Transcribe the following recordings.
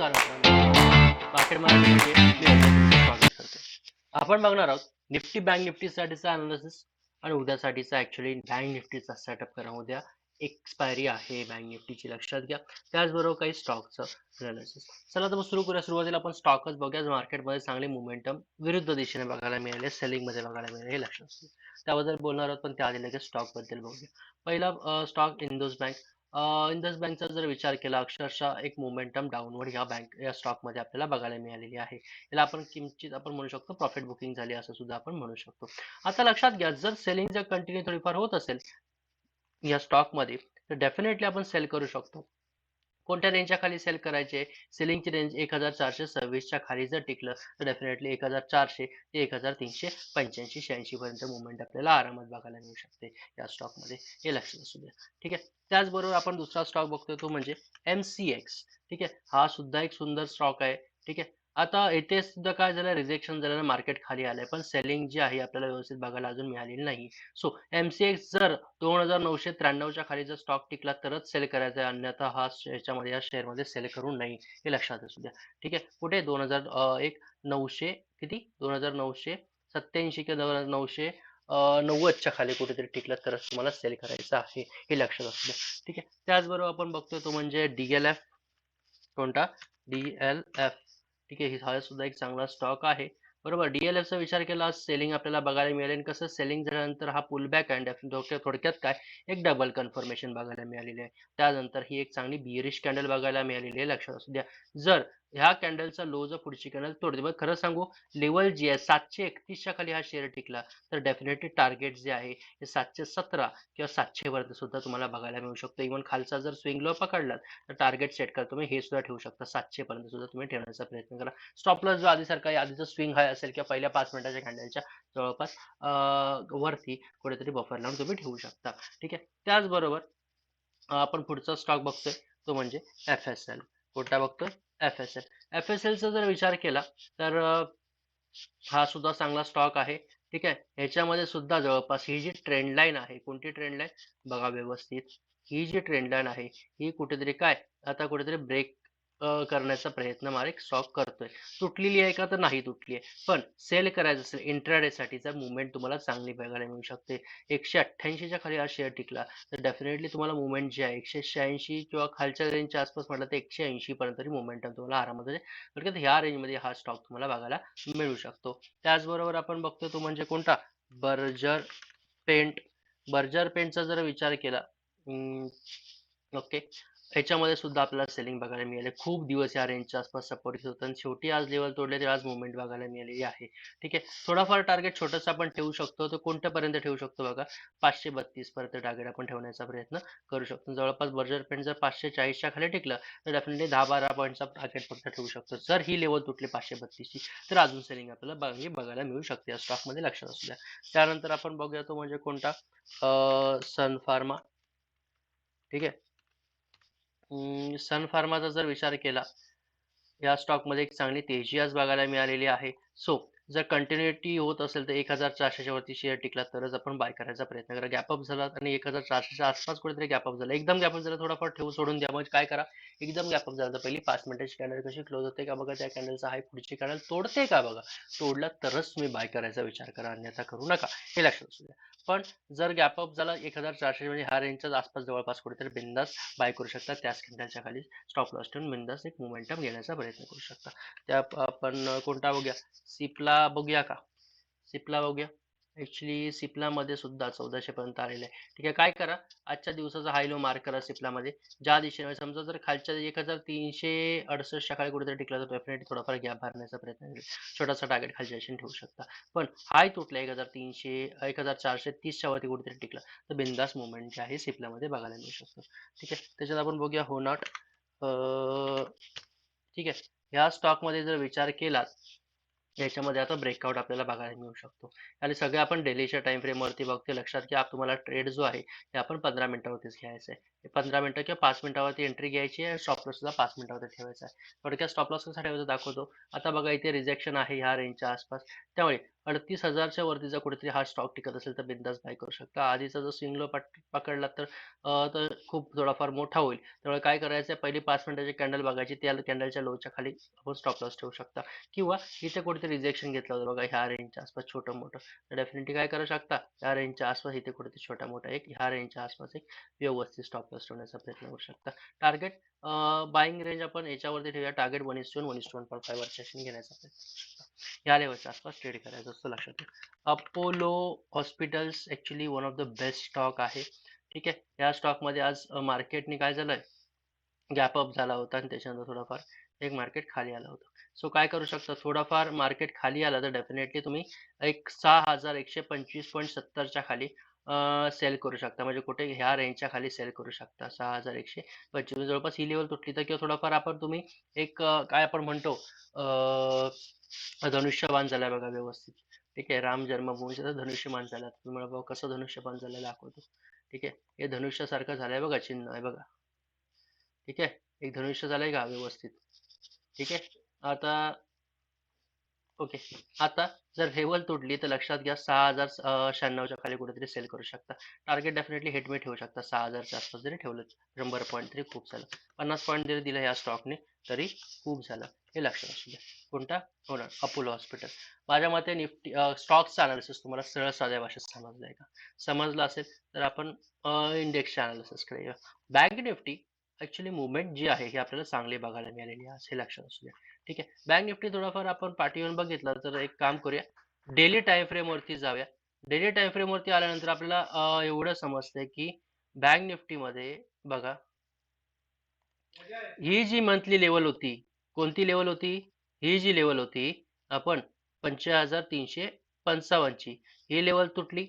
नमस्कार मार्केट स्वागत करते. आपण बघणार आहोत निफ्टी बँक निफ्टीसाठीचा अनालिसिस आणि उद्यासाठीचा ऍक्च्युली बँक निफ्टीचा सेटअप करा. उद्या एक्सपायरी आहे बँक निफ्टीची लक्षात घ्या. त्याचबरोबर काही स्टॉकचं अनालिसिस चला तर मग सुरू करूया. सुरुवातीला आपण स्टॉकच बघूया. मार्केटमध्ये चांगले मुमेंटम विरुद्ध दिशेने बघायला मिळाले सेलिंगमध्ये बघायला मिळाले हे लक्षात त्याबद्दल बोलणार आहोत पण त्याआधी लगेच स्टॉकबद्दल बघूया. पहिला स्टॉक इंडोज बँक. इंडस बँकचा जर विचार केला अक्षरशः एक मोमेंटम डाऊनवर्ड या बँक या स्टॉकमध्ये आपल्याला बघायला मिळालेली आहे. याला आपण किंचित आपण म्हणू शकतो प्रॉफिट बुकिंग झाली असं सुद्धा आपण म्हणू शकतो. आता लक्षात घ्या जर सेलिंग जर कंटिन्यू थोडीफार होत असेल या स्टॉकमध्ये तर डेफिनेटली आपण सेल करू शकतो. कोणत्या रेंजच्या खाली सेल करायचे? सेलिंगची रेंज एक हजार चारशे सव्वीसच्या खाली जर टिकलं तर डेफिनेटली एक हजार चारशे ते एक हजार तीनशे पंच्याऐंशी शहाऐंशी पर्यंत मुवमेंट आपल्याला आरामात बघायला मिळू शकते या स्टॉकमध्ये हे लक्षात असू द्या. ठीक आहे? त्याचबरोबर आपण दुसरा स्टॉक बघतोय तो म्हणजे एम सी एक्स ठीक आहे? हा सुद्धा एक सुंदर स्टॉक आहे. ठीक आहे? आता येथे सुद्धा काय झालं रिजेक्शन झालं मार्केट खाली आलंय. पण सेलिंग जी आहे आपल्याला व्यवस्थित बघायला अजून मिळालेली नाही. सो एम सी जर दोन हजार नऊशे त्र्याण्णवच्या खाली जर स्टॉक टिकला तरच सेल करायचा आहे अन्यथा हा याच्यामध्ये या शेअरमध्ये सेल करू नाही हे लक्षात असू द्या. ठीक आहे? कुठे? दोन हजार एक नऊशे किती? दोन हजार नऊशे सत्याऐंशी किंवा दोन हजार नऊशे नव्वदच्या खाली कुठेतरी टिकला तरच तुम्हाला सेल करायचं आहे हे लक्षात असू द्या. ठीक आहे? त्याचबरोबर आपण बघतोय तो म्हणजे डीएलएफ कोणता? डीएलएफ ठीक आहे हा सुद्धा एक चांगला स्टॉक आहे. बरोबर. डी एल एफचा विचार केला सेलिंग आपल्याला बघायला मिळेल आणि कसं सेलिंग झाल्यानंतर हा पुल बॅक अँड थोडक्यात काय एक डबल कन्फर्मेशन बघायला मिळालेली आहे. त्यानंतर ही एक चांगली बिअरिश कॅन्डल बघायला मिळालेली आहे लक्षात असू द्या. जर ह्या कॅन्डलचा लो जर पुढची कॅन्डल तोडते मग खरं सांगू लेवल जी आहे सातशे एकतीसच्या खाली हा शेअर टिकला तर डेफिनेटली टार्गेट जे आहे हे सातशे सतरा किंवा सातशे वरती सुद्धा तुम्हाला बघायला मिळू शकतो. इव्हन खालचा जर स्विंग लो पकडला तर टार्गेट सेट करा. तुम्ही हे सुद्धा ठेवू शकता. सातशे पर्यंत सुद्धा तुम्ही ठेवण्याचा प्रयत्न करा. स्टॉप लॉस जो आधीसारखा आहे आधीचा स्विंग हाय असेल किंवा पहिल्या पाच मिनिटाच्या कॅन्डलच्या जवळपास वरती कुठेतरी बफर लावून तुम्ही ठेवू शकता. ठीक आहे? त्याचबरोबर आपण पुढचा स्टॉक बघतोय तो म्हणजे एफ एस एल कुठला बघतोय? F S L F S एलचा जर विचार केला तर हा सुद्धा चांगला स्टॉक आहे. ठीक आहे? ह्याच्यामध्ये सुद्धा जवळपास ही जी ट्रेंड लाईन आहे कोणती ट्रेंड लाईन बघा व्यवस्थित. ही जी ट्रेंड लाईन आहे ही कुठेतरी काय? आता कुठेतरी ब्रेक करण्याचा प्रयत्न मारे स्टॉक करतोय. तुटलेली आहे का तर नाही तुटली आहे. पण सेल करायचं असेल इंट्राडे साठीचा मुवमेंट तुम्हाला चांगली बघायला मिळू शकते. एकशे अठ्ठ्याऐंशीच्या खाली हा शेअर टिकला तर डेफिनेटली तुम्हाला मुवमेंट जे आहे एकशे शहाऐंशी किंवा खालच्या रेंजच्या आसपास म्हटलं तर एकशे ऐंशी पर्यंत तरी मुवमेंटम तुम्हाला आरामात म्हणजे, थोडक्यात ह्या रेंजमध्ये हा स्टॉक तुम्हाला बघायला मिळू शकतो. त्याचबरोबर आपण बघतो तो म्हणजे कोणता? Berger paint. बर्जर पेंटचा जर विचार केला ओके ह्याच्यामध्ये सुद्धा आपल्याला सेलिंग बघायला मिळाले. खूप दिवस या रेंजच्या आसपास सपोर्ट होतं आणि शेवटी आज लेवल तोडले तर आज मुवमेंट बघायला मिळालेली आहे. ठीक आहे? थोडाफार टार्गेट छोटंसं आपण ठेवू शकतो. तर कोणत्यापर्यंत ठेवू शकतो बघा? पाचशे बत्तीस पर्यंत टार्गेट आपण ठेवण्याचा प्रयत्न करू शकतो. जवळपास बर्जर पेंट जर पाचशे चाळीसच्या खाली टिकलं तर डेफिनेटली दहा बारा पॉईंटचा टार्गेट फक्त ठेवू शकतो. जर ही लेवल तुटली पाचशे बत्तीसची तर अजून सेलिंग आपल्याला बघ बघायला मिळू शकते. या स्टॉकमध्ये लक्षात असू द्या. त्यानंतर आपण बघूया तो म्हणजे कोणता? सन फार्मा ठीक आहे? सन फार्माचा जर विचार केला या स्टॉकमध्ये एक चांगली तेजी आज बघायला मिळालेली आहे. सो जर कंटिन्युटी होत असेल तर एक हजार चारशेच्या वरती शेअर टिकला तरच आपण बाय करायचा प्रयत्न करा. गॅपअप झाला आणि एक हजार चारशेच्या आसपास कुठेतरी गॅपअप झाला. एकदम गॅपअप झाला थोडाफार ठेवू सोडून द्या. म्हणजे काय करा? एकदम गॅपअप झाला तर पहिली पाच मिनिटाची कॅन्डल कशी क्लोज होते का बघा? त्या कॅन्डलचा हाय पुढची कॅन्डल तोडते का बघा? तोडला तरच तुम्ही बाय करायचा विचार करा. अन्यथा करू नका. हे लक्षात असू द्या पण जर गॅपअप झाला एक हजार चारशे म्हणजे ह्या रेंजच्या आसपास जवळपास कुठेतरी बिंदास बाय करू शकता. त्याच कॅन्डलच्या खाली स्टॉप लॉस ठेवून बिंदास एक मोमेंटम घेण्याचा प्रयत्न करू शकता. त्या आपण कोणता बघूया? सिपला बघूया का? सिपला बघूया. ऍक्च्युली सिपलामध्ये सुद्धा चौदाशे पर्यंत आलेले आहे. ठीक आहे काय करा? आजच्या दिवसाचा हाय लो मार्क करा सिपलामध्ये. ज्या दिशेने समजा जर खालच्या एक हजार तीनशे अडसष्ट खाली कुठेतरी टिकला तर डेफिनेटली थोडाफार गॅप भरण्याचा प्रयत्न करेल छोटासा टार्गेट खालच्या दिशेने ठेवू शकता. पण हाय तुटला एक हजार तीनशे एक हजार चारशे तीसच्या वरती कुठेतरी टिकला तर बिंदास मुवमेंट जे आहे सिपलामध्ये बघायला मिळू शकतो. ठीक आहे त्याच्यात आपण बघूया हो नॉट. ठीक आहे ह्या स्टॉकमध्ये जर विचार केला याच्यामध्ये आता ब्रेकआउट आपल्याला बघायला मिळू शकतो. आणि सगळे आपण डेलीच्या टाइम फ्रेमवरती बघते लक्षात घ्या तुम्हाला ट्रेड जो आहे ते आपण पंधरा मिनिटावरतीच घ्यायचं आहे पंधरा मिनिटं किंवा पाच मिनिटावरती एंट्री घ्यायची आहे स्टॉप लॉस सुद्धा पाच मिनिटावरती ठेवायचा आहे. थोडक्यात स्टॉप लॉस कसा ठेवायचा दाखवतो. आता बघा इथे रिजेक्शन आहे ह्या रेंजच्या आसपास. त्यामुळे अडतीस हजारच्या वरती जर कुठेतरी हा स्टॉक टिकत असेल तर बिंदास बाय करू शकता. आधीचा जर स्विंग लो पकडला तर खूप थोडाफार मोठा होईल. त्यामुळे काय करायचं पहिली पाच मिनिटाची कॅन्डल बघायची. त्या कॅन्डलच्या लोच्या खाली आपण स्टॉप लॉस ठेवू शकता. किंवा इथे कुठेतरी रिजेक्शन घेतलं होतं बघा ह्या रेंजच्या आसपास छोटं मोठं. तर डेफिनेटली काय करू शकता? या रेंजच्या आसपास इथे कुठेतरी छोटा मोठा एक ह्या रेंजच्या आसपास एक व्यवस्थित स्टॉप लॉस ठेवण्याचा प्रयत्न करू शकता. टार्गेट बाईंग रेंज आपण याच्यावरती ठेवूया. Target one is one one is one point five वरच्या घेण्याचा प्रयत्न. या लेवलच्या आसपास ट्रेड करायचं असतं लक्षात Apollo hospitals actually one of the best stock आहे. ठीक आहे? या स्टॉकमध्ये आज मार्केटने काय झालंय? गॅप अप झाला होता आणि त्याच्यानंतर थोडाफार एक मार्केट खाली आलं होतं. सो काय करू शकता? थोडाफार मार्केट खाली आला तर डेफिनेटली तुम्ही एक सहा हजार एकशे पंचवीस पॉईंट सत्तरच्या खाली सेल करू शकता. म्हणजे कुठे ह्या रेंजच्या खाली सेल करू शकता. सहा हजार एकशे पंचवीस. जवळपास ही लेवल तुटली तर किंवा थोडाफार आपण तुम्ही एक काय आपण म्हणतो अं, धनुष्यबाण झालाय बघा व्यवस्थित. ठीक आहे. राम जन्मभूमीचं धनुष्यबाण झाला. तुम्हाला बघा कसं धनुष्यबाण झालं दाखवतो. ठीक आहे. हे धनुष्यासारखं झालंय बघा चिन्ह आहे बघा. ठीक आहे. एक धनुष्य झालंय का? व्यवस्थित. ठीक आहे. आता ओके. आता जर लेवल तुटली तर लक्षात घ्या सहा हजार शहाण्णवच्या खाली कुठेतरी सेल करू शकता. टार्गेट डेफिनेटली हिट मी ठेवू शकता. सहा हजारच्या आसपास जरी ठेवलं शंभर पॉईंट तरी खूप झालं. पन्नास पॉईंट जरी दिलं या स्टॉकने तरी खूप झालं. हे लक्षात असू द्या. कोणता? होणार. अपोलो हॉस्पिटल. माझ्या मते निफ्टी स्टॉक्सचा अनालिसिस तुम्हाला सरळ साध्या भाषेत समजलं आहे का? समजलं असेल तर आपण इंडेक्सच्या अनालिसिसकडे येऊया. बँक निफ्टी ऍक्च्युली मुवमेंट जी आहे ही आपल्याला चांगली बघायला मिळालेली आहे असे लक्षात असू द्या. ठीक आहे? बँक निफ्टी थोडाफार आपण पाठी येऊन बघितलं तर एक काम करूया. डेली टाइम फ्रेमवरती जाऊया. डेली टाइम फ्रेमवरती आल्यानंतर आपल्याला एवढं समजतंय की बँक निफ्टी मध्ये बघा. ही जी मंथली लेवल होती कोणती लेवल होती? ही जी लेवल होती आपण पंच हजार तीनशे पंचावन्नची. ही लेवल तुटली.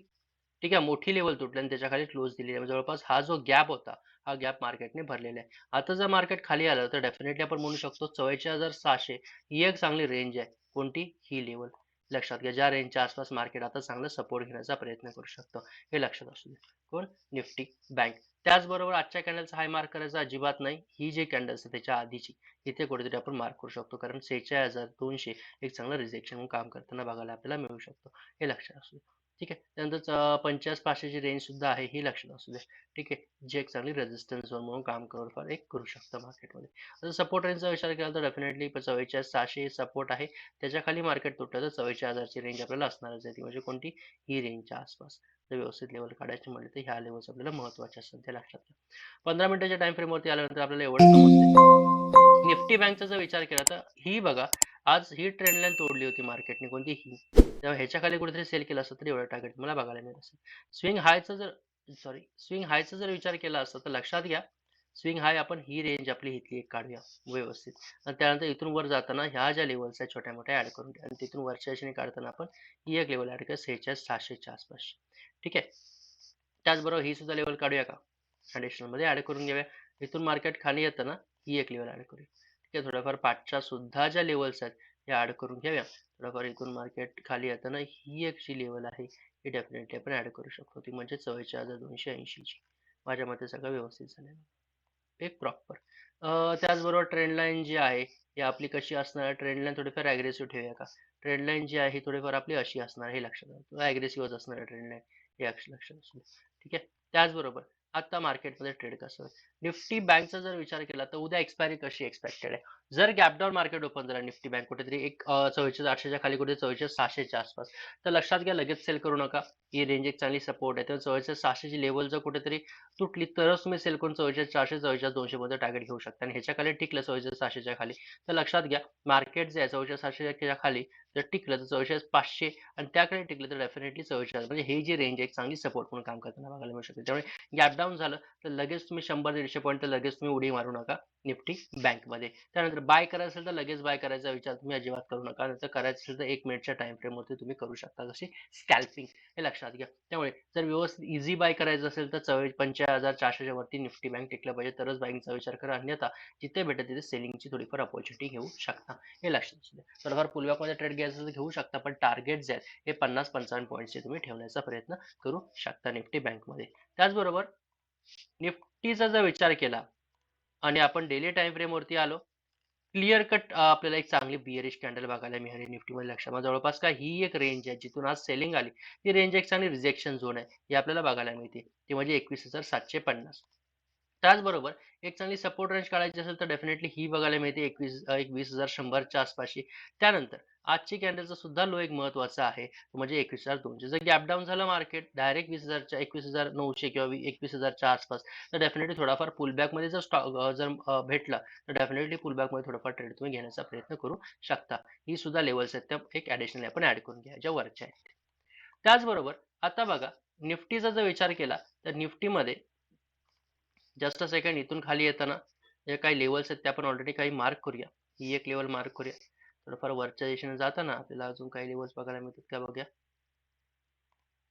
ठीक आहे मोठी लेवल तुटली आणि त्याच्याखाली क्लोज दिली आहे म्हणजे जवळपास हा जो गॅप होता हा गॅप मार्केटने भरलेला आहे. आता जर मार्केट खाली आलं तर डेफिनेटली आपण म्हणू शकतो चव्वेचाळीस हजार सहाशे ही एक चांगली रेंज आहे. कोणती? ही लेवल लक्षात घ्या ज्या रेंजच्या आसपास मार्केट आता चांगलं सपोर्ट घेण्याचा प्रयत्न करू शकतो. हे लक्षात असू दे कोण? निफ्टी बँक त्याचबरोबर आजच्या कॅन्डलचा हाय मार्क करायचा अजिबात नाही. ही जी कॅन्डल्स आहे त्याच्या आधीची इथे कुठेतरी आपण मार्क करू शकतो. कारण सेहेचाळीस हजार दोनशे एक चांगलं रिजेक्शन काम करताना बघायला आपल्याला मिळू शकतो. हे लक्षात असू दे ठीक आहे. त्यानंतर पंचाळीस पाचशेची रेंज सुद्धा आहे ही लक्षात असू दे. ठीक आहे. जे एक चांगली रेजिस्टन्स झोन म्हणून काम करून फार एक करू शकतं मार्केटमध्ये आता सपोर्ट रेंजचा विचार केला तर डेफिनेटली चव्वेचाळीस सहाशे सपोर्ट आहे. त्याच्याखाली मार्केट तुटलं तर चव्वेचाळीस हजारची रेंज आपल्याला असणारच आहे. ती म्हणजे कोणती? ही रेंजच्या आसपास. जर व्यवस्थित लेवल काढायची म्हणले तर ह्या लेवल्स आपल्याला महत्त्वाच्या असतात त्या लक्षात घ्या पंधरा मिनिटाच्या टाइम फ्रेमवरती आल्यानंतर आपल्याला एवढं निफ्टी बँकचा जर विचार केला तर ही बघा आज ही ट्रेंड लाईन तोडली होती मार्केटने कोणती ही तेव्हा ह्याच्या खाली कुठेतरी सेल केला असतं तर एवढं टार्गेट मला बघायला मिळत असेल स्विंग हायचा जर सॉरी स्विंग हायचा जर विचार केला असता तर लक्षात घ्या स्विंग हाय आपण ही रेंज आपली इथली एक काढूया व्यवस्थित. आणि त्यानंतर इथून वर जाताना ह्या ज्या लेवल्स आहेत छोट्या मोठ्या ऍड करून आणि तिथून वरच्या याच्याने काढताना आपण ही एक लेवल ऍड करूया सेहेचाळीस सहाशेच्या आसपास. ठीक आहे? त्याचबरोबर ही सुद्धा लेवल काढूया का? ऍडिशनलमध्ये ऍड करून घेऊया. इथून मार्केट खाली येताना ही एक लेवल ॲड करूया. ठीक थोड्याफार पाचच्या सुद्धा ज्या लेवल्स आहेत या ऍड करून घेऊया थोडंफार एकूण मार्केट खाली येताना ही एक जी लेवल आहे ही डेफिनेटली आपण ऍड करू शकतो. ती म्हणजे चव्वेचाळीस हजार दोनशे ऐंशीची माझ्या मते सगळं व्यवस्थित झालेलं एक प्रॉपर त्याचबरोबर ट्रेंड लाईन जी आहे ही आपली कशी असणार? ट्रेंड लाईन थोडीफार अग्रेसिव्ह ठेवूया का? ट्रेंड लाईन जी आहे थोडीफार आपली अशी असणार हे लक्षात अग्रेसिव्हच असणार ट्रेंड लाईन हे लक्षात असणार ठीक आहे? त्याचबरोबर आता मार्केटमध्ये ट्रेड कसं निफ्टी बँकचा जर विचार केला तर उद्या एक्सपायरी कशी एक्सपेक्टेड आहे? जर गॅपडाऊन मार्केट ओपन झालं निफ्टी बँक कुठेतरी एक चव्वेचाळीस आठशेच्या खाली कुठे चव्वेचाळीस सहाशेच्या आसपास. तर लक्षात घ्या लगेच सेल करू नका. ही रेंज एक चांगली सपोर्ट आहे. तर चव्वेचाळीस सहाशेची लेवल जर कुठेतरी तुटली तरच तुम्ही सेल करून चव्वेचाळीस चारशे चव्वेचाळीस दोनशे मध्ये टार्गेट घेऊ शकता. आणि ह्याच्या खाली टिकलं चव्वेचाळीस सहाशेच्या खाली. तर लक्षात घ्या मार्केट जे आहे चव्वेचाळीस सहाशेच्या खाली जर टिकलं तर चव्वेचाळीस पाचशे आणि त्याकडे टिकलं तर डेफिनेटली चव्वेचाळीस. म्हणजे ही जी रेंज एक चांगली सपोर्ट म्हणून काम करताना बघायला मिळू शकते. त्यामुळे गॅप डाऊन झालं तर लगेच तुम्ही शंभर दीडशे पॉईंट तर लगेच तुम्ही उडी मारू नका निफ्टी बँकमध्ये त्यानंतर बाय करायचं असेल तर लगेच बाय करायचा विचार तुम्ही अजिबात करू नका. नंतर करायचं असेल तर एक मिनिटच्या टाइम फ्रेमवरती तुम्ही करू शकता. जशी स्कॅल्पिंग हे लक्षात घ्या. त्यामुळे जर व्यवस्थित इझी बाय करायचं असेल तर चव्वे पंचाळीस हजार चारशेच्या वरती निफ्टी बँक टिकलं पाहिजे. तरच बँकचा विचार करा. अन्यथा जिथे भेटत तिथे सेलिंगची थोडीफार ऑपॉर्च्युनिटी घेऊ शकता. हे लक्षात असू द्या. थोडंफार पुलवामध्ये ट्रेड घ्यायचं तर घेऊ शकता पण टार्गेट जे आहेत हे पन्नास पंचावन्न पॉईंटचे तुम्ही ठेवण्याचा प्रयत्न करू शकता निफ्टी बँकमध्ये त्याचबरोबर निफ्टीचा जर विचार केला आणि आपण डेली टाइम फ्रेमवरती आलो क्लिअर कट आपल्याला एक चांगली बिअरिश कॅन्डल बघायला मिळाली निफ्टीमध्ये लक्षात मग जवळपास का ही एक रेंज आहे जिथून आज सेलिंग आली. ती रेंज एक चांगली रिजेक्शन झोन आहे ही आपल्याला बघायला मिळते. ती म्हणजे एकवीस हजार सातशे पन्नास. त्याचबरोबर एक चांगली सपोर्ट रेंज काढायची असेल तर डेफिनेटली ही बघायला मिळते एकवीस एक वीस हजार शंभरच्या आसपासची. त्यानंतर आजची कॅन्डलचा सुद्धा लो एक महत्त्वाचा आहे. म्हणजे एकवीस हजार दोनशे. जर गॅप डाऊन झालं मार्केट डायरेक्ट वीस हजारच्या एकवीस हजार नऊशे किंवा एकवीस हजारच्या आसपास तर डेफिनेटली थोडाफार पुलबॅकमध्ये जर स्टॉक जर भेटला तर डेफिनेटली पुलबॅकमध्ये थोडाफार ट्रेड तुम्ही घेण्याचा प्रयत्न करू शकता. ही सुद्धा लेवल्स आहेत. त्या एक ऍडिशनल आपण ऍड करून घ्या ज्या वरच्या आहेत. त्याचबरोबर आता बघा निफ्टीचा जर विचार केला तर निफ्टीमध्ये जस्ट सेकंड इथून खाली येताना जे काही लेवल्स आहेत त्या आपण ऑलरेडी काही मार्क करूया. ही एक लेवल मार्क करूया. थोडंफार वरच्या दिशेने जाताना आपल्याला अजून काही लेवल्स बघायला मिळतात का बघूया.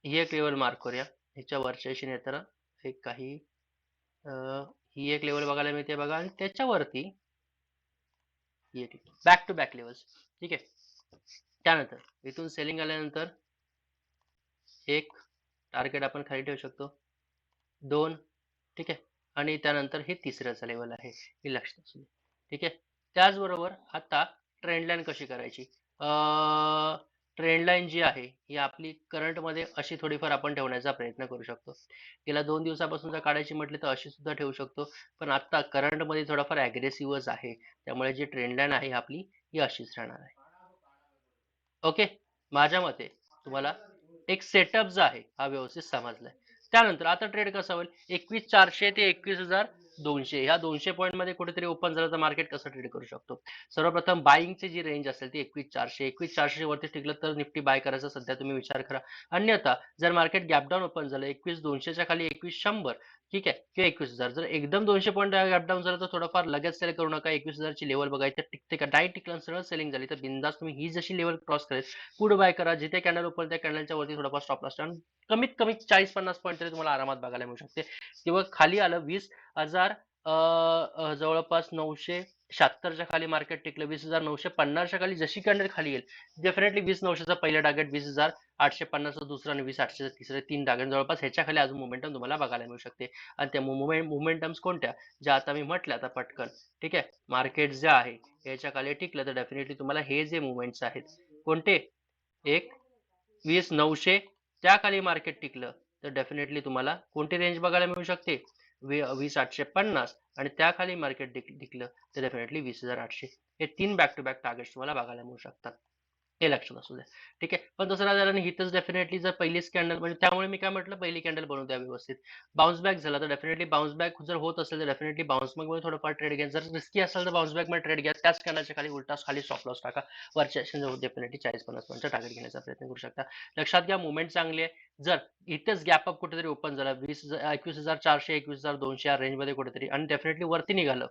ही एक लेवल मार्क करूया. ह्याच्या वरच्या दिशेने येताना एक काही ही एक लेवल बघायला मिळते बघा. आणि त्याच्यावरती ही एक बॅक टू बॅक लेवल्स ठीक आहे? त्यानंतर इथून सेलिंग आल्यानंतर एक टार्गेट आपण खाली ठेवू शकतो. दोन ठीक आहे? आणि त्यानंतर हे तिसऱ्याचा लेवल आहे हे लक्षात असू ठीक आहे? त्याचबरोबर आता ट्रेंडलाईन कशी करायची? ट्रेंडलाईन जी आहे ही आपली करंटमध्ये अशी थोडीफार आपण ठेवण्याचा प्रयत्न करू शकतो. गेल्या दोन दिवसापासून जर काढायची म्हटली तर अशी सुद्धा ठेवू शकतो. पण आता करंटमध्ये थोडाफार ॲग्रेसिव्हच आहे. त्यामुळे जी ट्रेंड लाईन आहे आपली ही अशीच राहणार आहे. ओके माझ्या मते तुम्हाला एक सेटअप जो आहे हा व्यवस्थित समजलाय. त्यानंतर आता ट्रेड कसा होईल? एकवीस चारशे ते एकवीस हजार दोनशे ह्या दोनशे पॉईंटमध्ये कुठेतरी ओपन झालं तर मार्केट कसं ट्रेड करू शकतो? सर्वप्रथम बाईंगची जी रेंज असेल ती एकवीस चारशे एकवीस चारशे वरती टिकलं तर निफ्टी बाय करायचा सध्या तुम्ही विचार करा. अन्यथा जर मार्केट गॅपडाऊन ओपन झालं एकवीस दोनशेच्या खाली एकवीस शंभर ठीक आहे किंवा एकवीस हजार जर एकदम दोनशे पॉईंट गॅपडाऊन झालं तर थोडंफार लगेच सेल करू नका. एकवीस हजारची लेवल बघायची टिकते का? डायरेक्ट टिकलं सरळ सेलिंग झाली तर बिंदास तुम्ही ही जशी लेवल क्रॉस करेल पुढे बाय करा? जिथे कॅन्डल ओपन त्या कॅन्डलच्या वरती थोडाफार स्टॉप लॉस आणि कमीत कमी चाळीस पन्नास पॉईंट तरी तुम्हाला आरामात बघायला मिळू शकते. किंवा खाली आलं वीस हजार जवळपास नऊशे शहात्तरच्या खाली मार्केट टिकलं वीस हजार नऊशे पन्नासच्या खाली जशी कॅन्डल खाली येईल. डेफिनेटली वीस नऊशेचा पहिला टार्गेट वीस हजार आठशे पन्नासचा दुसरं आणि वीस आठशेचा तिसरे तीन टार्गेट जवळपास ह्याच्या खाली अजून मुमेंटम तुम्हाला बघायला मिळू शकते. आणि त्या मुमेंटम्स कोणत्या? ज्या आता मी म्हटल्या आता पटकन. ठीक आहे? मार्केट जे आहे याच्या खाली टिकलं तर डेफिनेटली तुम्हाला हे जे मुवमेंट्स आहेत कोणते? एक वीस नऊशे त्या खाली मार्केट टिकलं तर डेफिनेटली तुम्हाला कोणती रेंज बघायला मिळू शकते? वीस आठशे पन्नास आणि त्याखाली मार्केट मार्केट डिकलं तर डेफिनेटली वीस हजार आठशे. हे तीन बॅक टू बॅक टार्गेट्स तुम्हाला बघायला मिळू शकतात. हे लक्षात असू द्या ठीक आहे? पण दुसऱ्या नाही झालं डेफिनेटली जर पहिली कॅन्डल म्हणजे त्यामुळे मी काय म्हटलं पहिली कॅन्डल बनवू द्या व्यवस्थित. बाउन्स बॅक झाला तर डेफिनेटली बाउन्स बॅक जर होत असेल तर डेफिनेटली बाउन्स बॅकमध्ये थोडंफार ट्रेड घ्या. जर रिस्की असेल तर बाउन्स बॅकमध्ये ट्रेड घ्या. त्याच कॅन्डलच्या खाली उलटा खाली स्टॉप लॉस टाका. वरच्या जवळ डेफिनेटली चाळीस पन्नास पॉईंटचा टार्गेट घेण्याचा प्रयत्न करू शकता. लक्षात घ्या मुवमेंट चांगली आहे. जर इथेच गॅप अप कुठेतरी ओपन झाला वीस हजार- एकवीस हजार चारशे एकवीस हजार दोनशे या रेंजमध्ये कुठेतरी आणि डेफिनेटली वरती निघालं.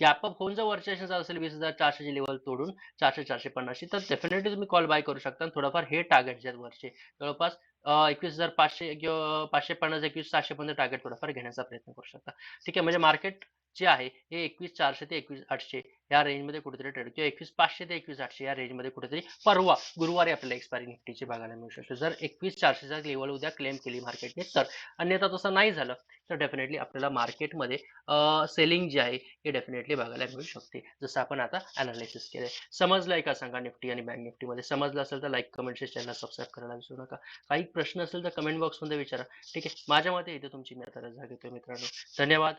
गॅप अप होऊन जर वरच्या असेल वीस हजार चारशेची लेवल तोडून चारशे चारशे पन्नासची तर डेफिनेटली तुम्ही कॉल बाय करू शकता. थोडंफार हे टार्गेट जे वरचे जवळपास एकवीस हजार पाचशे किंवा पाचशे पन्नास एकवीस सहाशे पर्यंत टार्गेट थोडंफार घेण्याचा प्रयत्न करू शकता. ठीक आहे म्हणजे मार्केट जे आहे हे एकवीस चारशे ते एकवीस आठशे या रेंजमध्ये कुठेतरी ट्रेड किंवा एकवीस पाचशे ते एकवीस आठशे या रेंजमध्ये कुठेतरी परवा गुरुवारी आपल्याला एक्सपायरी निफ्टीची बघायला मिळू शकते. जर एकवीस चारशेचा लेवल उद्या क्लेम केली मार्केटने तर अन्यथा तसं नाही झालं तर डेफिनेटली आपल्याला मार्केटमध्ये सेलिंग जे आहे हे डेफिनेटली बघायला मिळू शकते. जसं आपण आता अनालिसिस केलंय. आहे का सांगा निफ्टी आणि बँक निफ्टीमध्ये. समजलं असेल तर लाईक कमेंट चॅनल सबस्क्राईब करायला विसरू नका. काही प्रश्न असेल तर कमेंट बॉक्समध्ये विचारा. ठीक आहे? माझ्या मते इथे तुमची मी आता रजा घेतो मित्रांनो. धन्यवाद.